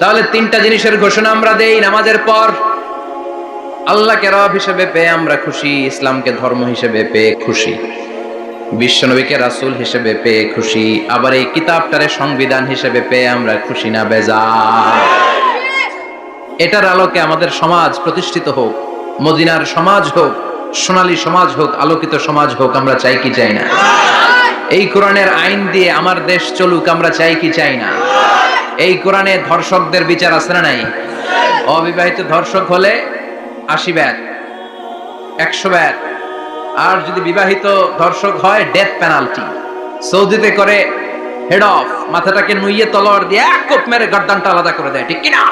তাহলে তিনটা জিনিসের ঘোষণা আমরা দেই নামাজের পর। আল্লাহকে রব হিসেবে পেয়ে আমরা খুশি, ইসলামকে ধর্ম হিসেবে পেয়ে খুশি। বিশ্বনবীকে রাসুল হিসেবে পেয়ে খুশি, আবার এই কিতাবটারে সংবিধান হিসেবে পেয়ে আমরা খুশি না বেজা এটার আলোকে আমাদের সমাজ প্রতিষ্ঠিত হোক, মদিনার সমাজ হোক, সোনালী সমাজ হোক, আলোকিত সমাজ হোক, আমরা চাই কি চাই না? এই কোরআনের আইন দিয়ে আমার দেশ চলুক, আমরা চাই কি চাই না? এই কোরআনে ধর্ষকদের বিচার আছে না নাই? অবিবাহিত ধর্ষক হলে আশি ব্যাট, একশো ব্যাট, আর যদি বিবাহিত ধর্ষক হয় ডেথ পেনাল্টি সৌদিতে করে হেড অফ মাথাটাকে নুইয়ে তলোয়ার দিয়ে এক কোপ মেরে গর্দানটা আলাদা করে দেয়, ঠিক কিনা?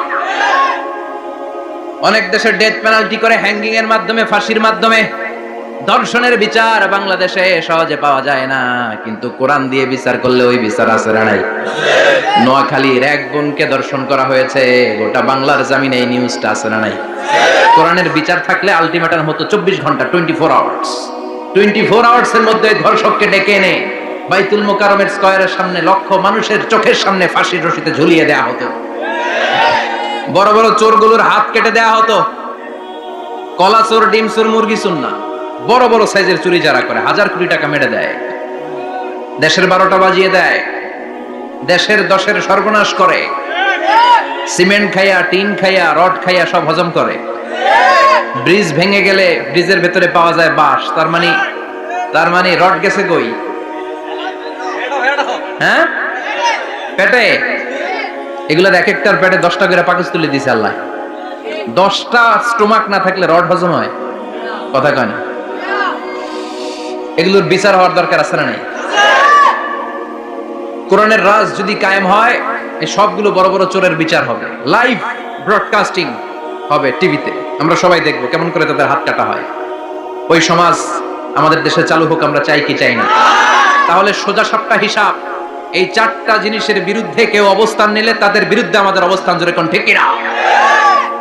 অনেক দেশে ডেথ পেনাল্টি করে হ্যাঙ্গিং এর মাধ্যমে, ফাঁসির মাধ্যমে। ধর্ষণের বিচার বাংলাদেশে সহজে পাওয়া যায় না। কিন্তু কোরআন দিয়ে বিচার করলে ওই বিচার আছে নাই? নোয়াখালীর এক বোনকে দর্শন করা হয়েছে, গোটা বাংলার জামিনে এই নিউজটা আছে না নাই? কোরআনের বিচার থাকলে আলটিমেটাম হতো চব্বিশ ঘণ্টা twenty four hours twenty four hours এর মধ্যে ধর্ষককে ডেকে এনে বাইতুল মোকারমের স্কয়ারের সামনে লক্ষ মানুষের চোখের সামনে ফাঁসির রশিতে ঝুলিয়ে দেয়া হতো। বড় বড় চোরগুলোর হাত কেটে দেয়া হতো। কলা চোর, ডিম চোর, মুরগি চোর না। বড় বড় সাইজের চুরি যারা করে, হাজার কোটি টাকা মেরে দেয়। দেশের বারোটা বাজিয়ে দেয়। দেশের দশের সর্বনাশ করে। সিমেন্ট খাইয়া, টিন খাইয়া, রড খাইয়া সব হজম করে। ব্রিজ ভেঙে গেলে ব্রিজের ভেতরে পাওয়া যায় বাঁশ। তার মানে তার মানে রড গেছে কই? হ্যাঁ? পেটে? এগুলোর এক একটার পেটে দশটা করে পাকুস তুলে দিছে আল্লাহ। দশটা স্টোমাক না থাকলে রড হজম হয়। কথা কয় না। এগুলোর বিচার হওয়ার দরকার আছে না নাই? কোরআনের রাজ যদি কায়েম হয়, এই সবগুলো বড় বড় চোরের বিচার হবে। লাইভ ব্রডকাস্টিং হবে টিভিতে। আমরা সবাই দেখব কেমন করে তাদের হাত কাটা হয়। ওই সমাজ আমাদের দেশে চালু হোক, আমরা চাই কি চাই না। তাহলে সোজা সাপটা হিসাব, এই চারটা জিনিসের বিরুদ্ধে কেউ অবস্থান নিলে তাদের বিরুদ্ধে আমাদের অবস্থান জোরে কোন ঠিক কিনা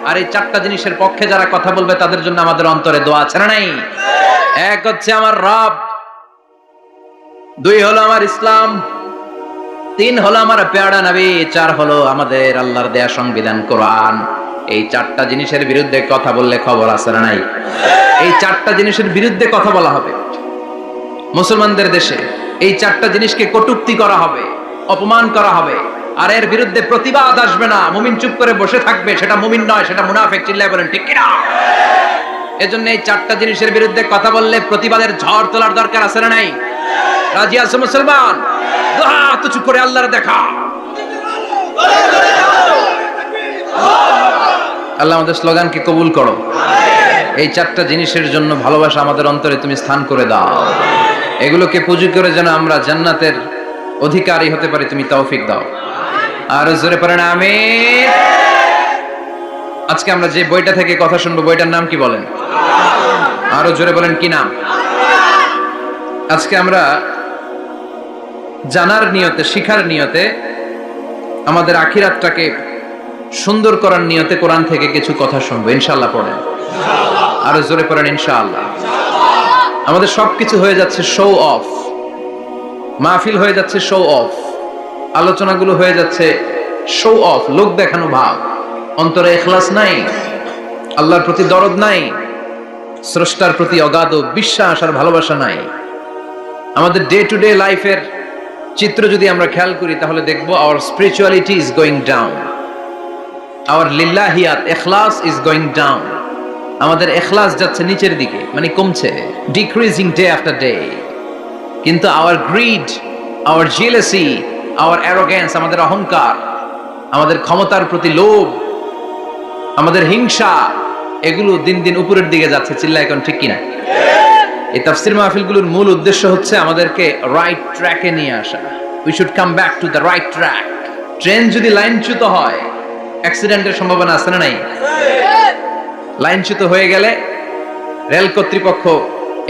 আর এই চারটা জিনিসের পক্ষে যারা কথা বলবে, তাদের জন্য আমাদের অন্তরে দোয়া আছে না নাই? এক হচ্ছে আমার রব, দুই হলো আমার ইসলাম, তিন হলো আমার পেয়ারা নবী, চার হলো আমাদের আল্লাহর দেয়া সংবিধান, কোরআন। এই চারটা জিনিসের বিরুদ্ধে কথা বললে খবর আছে না নাই? এই চারটা জিনিসের বিরুদ্ধে কথা বলা হবে। মুসলমানদের দেশে এই চারটা জিনিসকে কটুক্তি করা হবে, অপমান করা হবে। আর এর বিরুদ্ধে প্রতিবাদ আসবে না। মুমিন চুপ করে বসে থাকবে, সেটা মুমিন নয়, সেটা মুনাফেক, চিল্লায় বলেন, ঠিক কিনা? এজন্য এই চারটা জিনিসের বিরুদ্ধে কথা বললে প্রতিবাদের ঝড় তোলার দরকার আছে না নাই? রাজি আছে মুসলমান? তো চুপ করে আল্লাহর দেখা। আল্লাহ আমাদের স্লোগানকে কবুল করো। এই চারটা জিনিসের জন্য ভালোবাসা আমাদের অন্তরে তুমি স্থান করে দাও। এগুলোকে পুঁজি করে যেন আমরা জান্নাতের অধিকারী হতে পারি, তুমি তৌফিক দাও। আর জোরে পারেন আমি আজকে আমরা যে বইটা থেকে কথা শুনব, বইটার নাম কি বলেন? আরও জোরে বলেন, কি নাম? আজকে আমরা জানার নিয়তে, শিখার নিয়তে, আমাদের আখিরাতটাকে সুন্দর করার নিয়তে কোরআন থেকে কিছু কথা শুনব। ইনশাল্লাহ পড়েন। আরও জোরে পড়েন, ইনশাআল্লাহ। আমাদের সবকিছু হয়ে যাচ্ছে শো অফ মাহফিল হয়ে যাচ্ছে শো অফ আলোচনাগুলো হয়ে যাচ্ছে শো অফ লোক দেখানো ভাব। অন্তরে এখলাস নাই, আল্লাহর প্রতি দরদ নাই, স্রষ্টার প্রতি অগাধ বিশ্বাস আর ভালোবাসা নাই। আমাদের ডে টু ডে লাইফের চিত্র যদি আমরা খেয়াল করি, তাহলে দেখব our spirituality is going down our লিল্লাহিয়াত এখলাস ইজ গোয়িং ডাউন আমাদের এখলাস যাচ্ছে নিচের দিকে মানে কমছে ডিক্রিজিং ডে আফটার ডে কিন্তু our greed our jealousy our arrogance আমাদের অহংকার, আমাদের ক্ষমতার প্রতি লোভ আমাদের হিংসা এগুলো দিন দিন উপরের দিকে যাচ্ছে চিল্লা এখন ঠিক কিনা? এই তাফসির মাহফিলগুলোর মূল উদ্দেশ্য হচ্ছে আমাদেরকে রাইট ট্র্যাকে নিয়ে আসা। We should come back to the right track train যদি লাইনচ্যুত হয় অ্যাক্সিডেন্টের সম্ভাবনা আছে না নাই? লাইনচ্যুত হয়ে গেলে রেল কর্তৃপক্ষ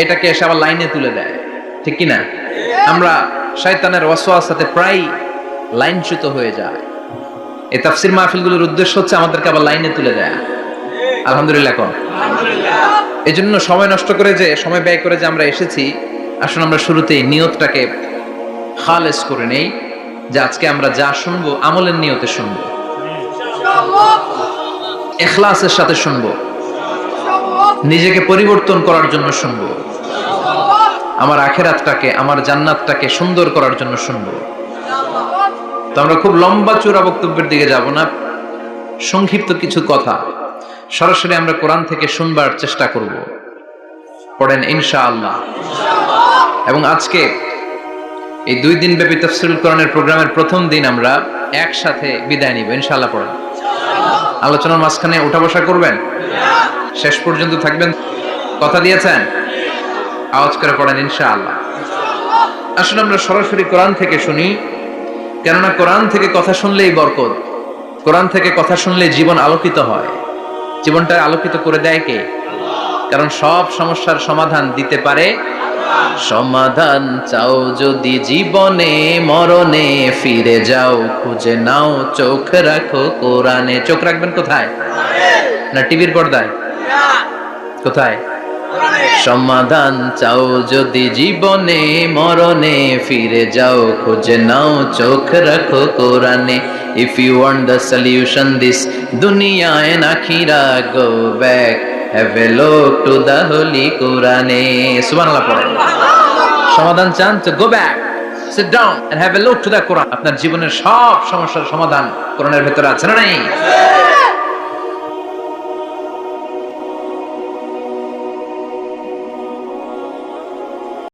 এটাকে এসে আবার লাইনে তুলে দেয়। ঠিক কি না আমরা শয়তানের ওয়াসওয়াসাতে প্রায় লাইনচ্যুত হয়ে যায় এই তাফসির মাহফিলগুলোর উদ্দেশ্য হচ্ছে আমাদেরকে আবার লাইনে তুলে দেয়। আলহামদুলিল্লাহ কোন এই জন্য সময় নষ্ট করে যে সময় ব্যয় করে যে আমরা এসেছি আসলে আমরা শুরুতেই নিয়তটাকে খালেস করে নেই যে আজকে আমরা যা শুনব আমলের নিয়তে শুনব। এখলাসের সাথে শুনব। নিজেকে পরিবর্তন করার জন্য শুনব। আমার আখেরাতটাকে আমার জান্নাতটাকে সুন্দর করার জন্য শুনব। তো আমরা খুব লম্বা চূড়া বক্তব্যের দিকে যাব না। সংক্ষিপ্ত কিছু কথা। সরাসরি আমরা কোরআন থেকে শুনবার চেষ্টা করব। পড়েন ইনশা আল্লাহ এবং আজকে এই দুই দিন ব্যাপী তফসিল কোরআনের প্রোগ্রামের প্রথম দিন আমরা একসাথে বিদায় নিব। ইনশাআল্লাহ পড়েন। আলোচনার মাঝখানে উঠা বসা করবেন? শেষ পর্যন্ত থাকবেন? কথা দিয়েছেন? আওয়াজ করে পড়েন ইনশাআল্লাহ। আসলে আমরা সরাসরি কোরআন থেকে শুনি। কেননা কোরআন থেকে কথা শুনলেই বরকত। কোরআন থেকে কথা শুনলে জীবন আলোকিত হয়। জীবনটা আলোকিত করে দেয় কে? কারণ সব সমস্যার সমাধান দিতে পারে। সমাধান চাও যদি জীবনে, মরণে ফিরে যাও, খুঁজে নাও, চোখ রাখো কোরআনে। চোখ রাখবেন কোথায়? না টিভির পর্দায়? কোথায়? সমাধান চাও যদি জীবনে, মরণে ফিরে যাও, খুঁজে নাও, চোখ রাখো কোরআনে। If you want the solution this দুনিয়ায় নাখিরা go back have a look to the holy কোরআনে। সুবহানাল্লাহ, পড়ে। সমাধান চান তো go back sit down and have a look to the Quran. আপনার জীবনের সব সমস্যার সমাধান কোরআনের ভেতরে আছে না নাই?